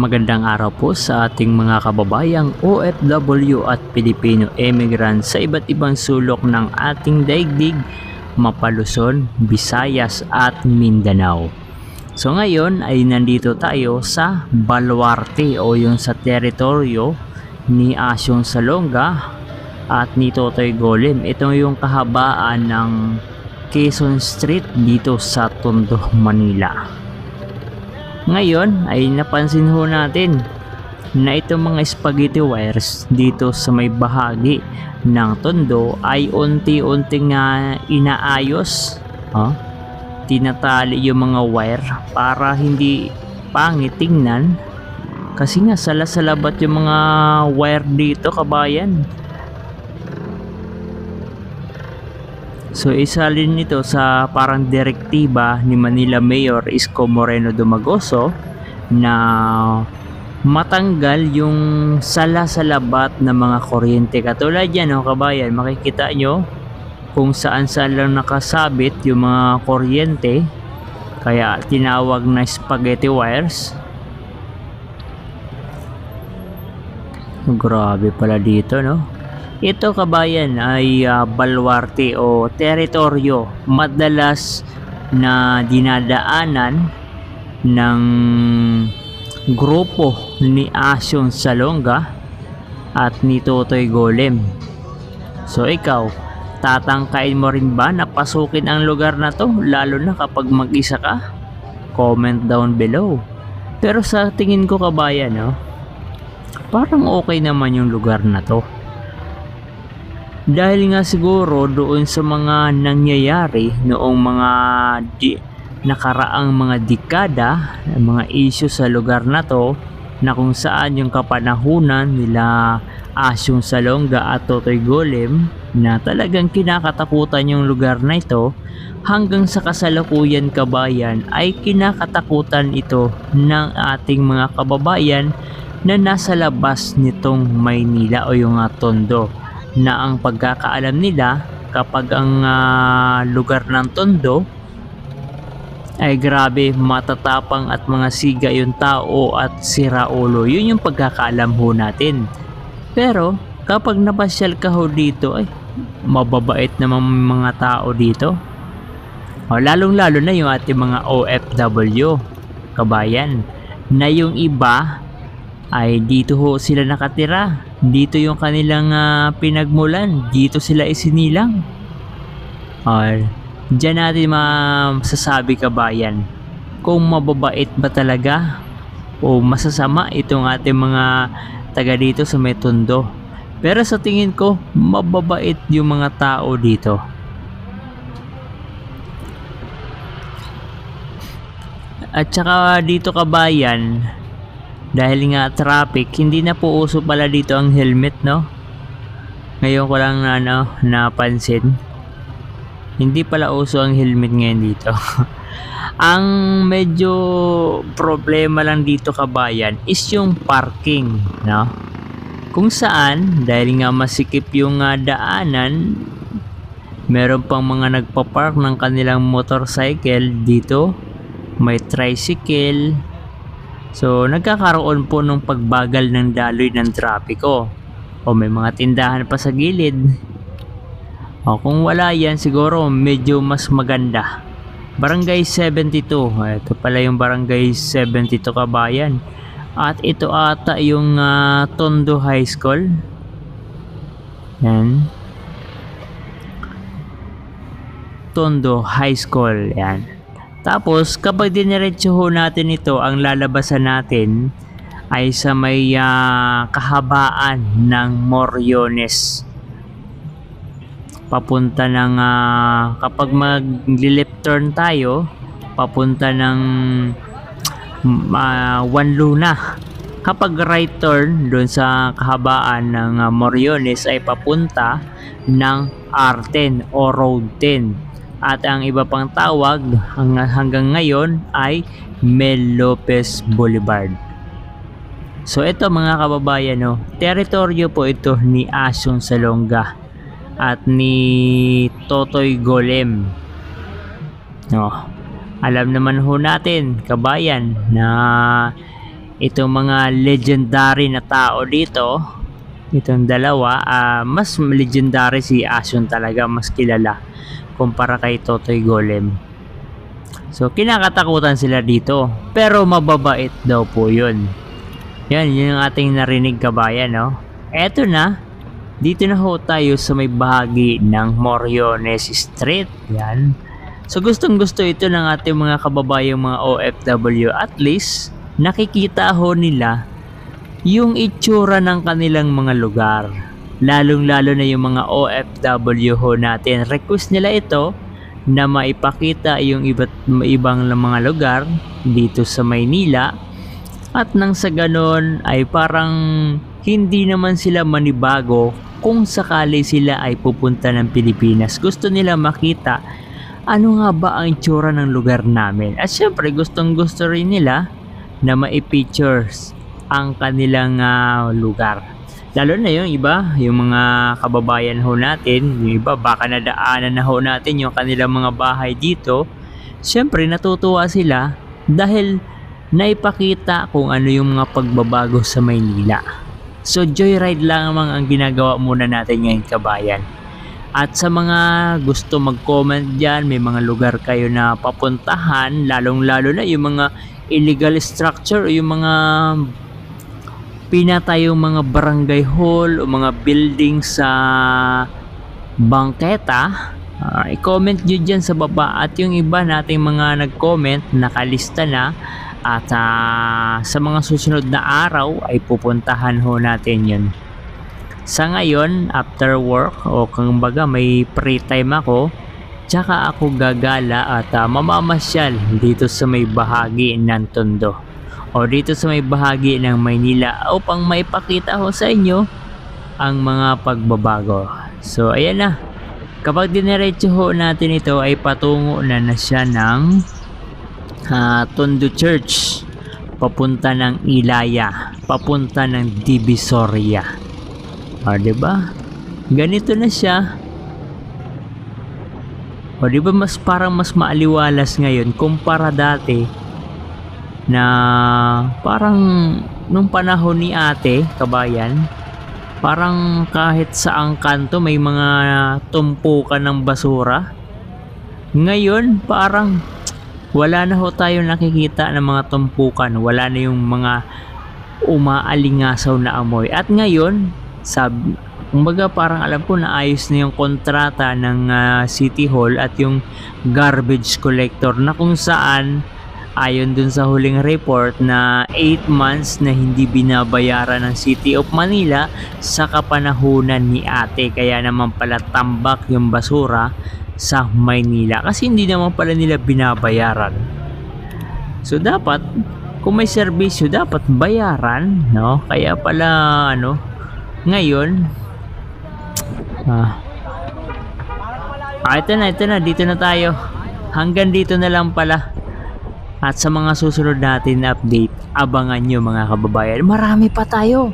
Magandang araw po sa ating mga kababayang OFW at Pilipino immigrant sa iba't ibang sulok ng ating daigdig, Mapaluson, Visayas at Mindanao. So ngayon ay nandito tayo sa Baluarte o yung sa teritoryo ni Asyong Salonga at ni Totoy Golem. Ito yung kahabaan ng Quezon Street dito sa Tondo, Manila. Ngayon ay napansin ho natin na itong mga spaghetti wires dito sa may bahagi ng tondo ay unti-unting nga inaayos. Oh, tinatali yung mga wire para hindi pangit tingnan. Kasi nga salasalabat yung mga wire dito kabayan. So isa rin nito sa parang direktiba ni Manila Mayor Isko Moreno Dumagoso na matanggal yung sala-salabat na mga kuryente. Katulad yan, oh, kabayan, makikita nyo kung saan saan lang nakasabit yung mga kuryente. Kaya tinawag na spaghetti wires. Grabe pala dito, no? Ito kabayan ay uh, balwarte o teritoryo madalas na dinadaanan ng grupo ni Asyong Salonga at ni Totoy Golem. So ikaw, tatangkain mo rin ba na pasukin ang lugar na to lalo na kapag mag-isa ka? Comment down below. Pero sa tingin ko kabayan, no, parang okay naman yung lugar na to. Dahil nga siguro doon sa mga nangyayari noong mga di, nakaraang mga dekada, mga issue sa lugar na to na kung saan yung kapanahunan nila Asyong Salonga at Totoy Golem na talagang kinakatakutan yung lugar na ito hanggang sa kasalukuyan kabayan ay kinakatakutan ito ng ating mga kababayan na nasa labas nitong Maynila o yung Tondo na ang pagkakaalam nila kapag ang uh, lugar ng Tondo ay grabe matatapang at mga siga yung tao at siraulo. Yun yung pagkakaalam ho natin. Pero kapag napasyal ka ho dito ay mababait naman mga tao dito. O, lalong lalo na yung ating mga OFW kabayan na yung iba ay dito ho sila nakatira dito yung kanilang uh, pinagmulan. Dito sila isinilang. Or, dyan natin masasabi kabayan kung mababait ba talaga o masasama itong ating mga taga dito sa Metondo. Pero sa tingin ko, mababait yung mga tao dito. At saka dito kabayan, dahil nga traffic, hindi na po uso pala dito ang helmet, no? Ngayon ko lang na, ano, napansin. Hindi pala uso ang helmet ngayon dito. ang medyo problema lang dito kabayan is yung parking, no? Kung saan, dahil nga masikip yung uh, daanan, meron pang mga nagpa-park ng kanilang motorcycle dito. May tricycle, So, nagkakaroon po ng pagbagal ng daloy ng trapiko. O may mga tindahan pa sa gilid. O kung wala yan, siguro medyo mas maganda. Barangay 72. Ito pala yung Barangay 72 Kabayan. At ito ata yung uh, Tondo High School. Yan. Tondo High School. Yan. Tapos, kapag diniretso ho natin ito, ang lalabasan natin ay sa may uh, kahabaan ng Moriones. Papunta ng, uh, kapag mag-left turn tayo, papunta ng uh, Wanluna. Kapag right turn doon sa kahabaan ng uh, Moriones ay papunta ng R10 o Road 10 at ang iba pang tawag hanggang ngayon ay Mel Lopez Boulevard. So ito mga kababayan, no, teritoryo po ito ni Asyong Salonga at ni Totoy Golem. No, alam naman ho natin, kabayan, na itong mga legendary na tao dito, itong dalawa, ah, mas legendary si Asun talaga, mas kilala kumpara kay Totoy Golem. So, kinakatakutan sila dito. Pero mababait daw po yun. Yan, yun yung ating narinig kabayan, no? Eto na, dito na ho tayo sa may bahagi ng Moriones Street. Yan. So gustong gusto ito ng ating mga kababayang mga OFW. At least, nakikita ho nila yung itsura ng kanilang mga lugar. Lalong lalo na yung mga OFW ho natin. Request nila ito na maipakita yung iba't ibang mga lugar dito sa Maynila at nang sa ganon ay parang hindi naman sila manibago kung sakali sila ay pupunta ng Pilipinas. Gusto nila makita ano nga ba ang itsura ng lugar namin. At syempre gustong gusto rin nila na ma-pictures ang kanilang ah, lugar. Lalo na yung iba, yung mga kababayan ho natin, yung iba baka nadaanan na ho natin yung kanilang mga bahay dito. Syempre natutuwa sila dahil naipakita kung ano yung mga pagbabago sa Maynila. So joyride lang naman ang ginagawa muna natin ngayon kabayan. At sa mga gusto mag-comment dyan, may mga lugar kayo na papuntahan, lalong-lalo na yung mga illegal structure, yung mga pinatayong mga barangay hall o mga building sa bangketa, ah, i-comment nyo dyan sa baba at yung iba nating mga nag-comment, nakalista na. At ah, sa mga susunod na araw ay pupuntahan ho natin yun. Sa ngayon, after work o kung baga may free time ako, tsaka ako gagala at ah, mamamasyal dito sa may bahagi ng Tondo o dito sa may bahagi ng Maynila upang maipakita ko sa inyo ang mga pagbabago. So ayan na. Kapag diniretso ho natin ito ay patungo na na siya ng ah, Tondo Church papunta ng Ilaya, papunta ng Divisoria. O, di ba? Ganito na siya. O, di ba mas parang mas maaliwalas ngayon kumpara dati na parang nung panahon ni ate, kabayan, parang kahit saang kanto may mga tumpukan ng basura. Ngayon, parang wala na ho tayo nakikita ng mga tumpukan. Wala na yung mga umaalingasaw na amoy. At ngayon, sab kumbaga parang alam ko na ayos na yung kontrata ng ah, City Hall at yung garbage collector na kung saan ayon dun sa huling report na 8 months na hindi binabayaran ng City of Manila sa kapanahunan ni ate. Kaya naman pala tambak yung basura sa Maynila. Kasi hindi naman pala nila binabayaran. So dapat kung may serbisyo dapat bayaran no? Kaya pala ano ngayon ah, ah ito na ito na dito na tayo. Hanggang dito na lang pala at sa mga susunod natin na update, abangan nyo mga kababayan. Marami pa tayo.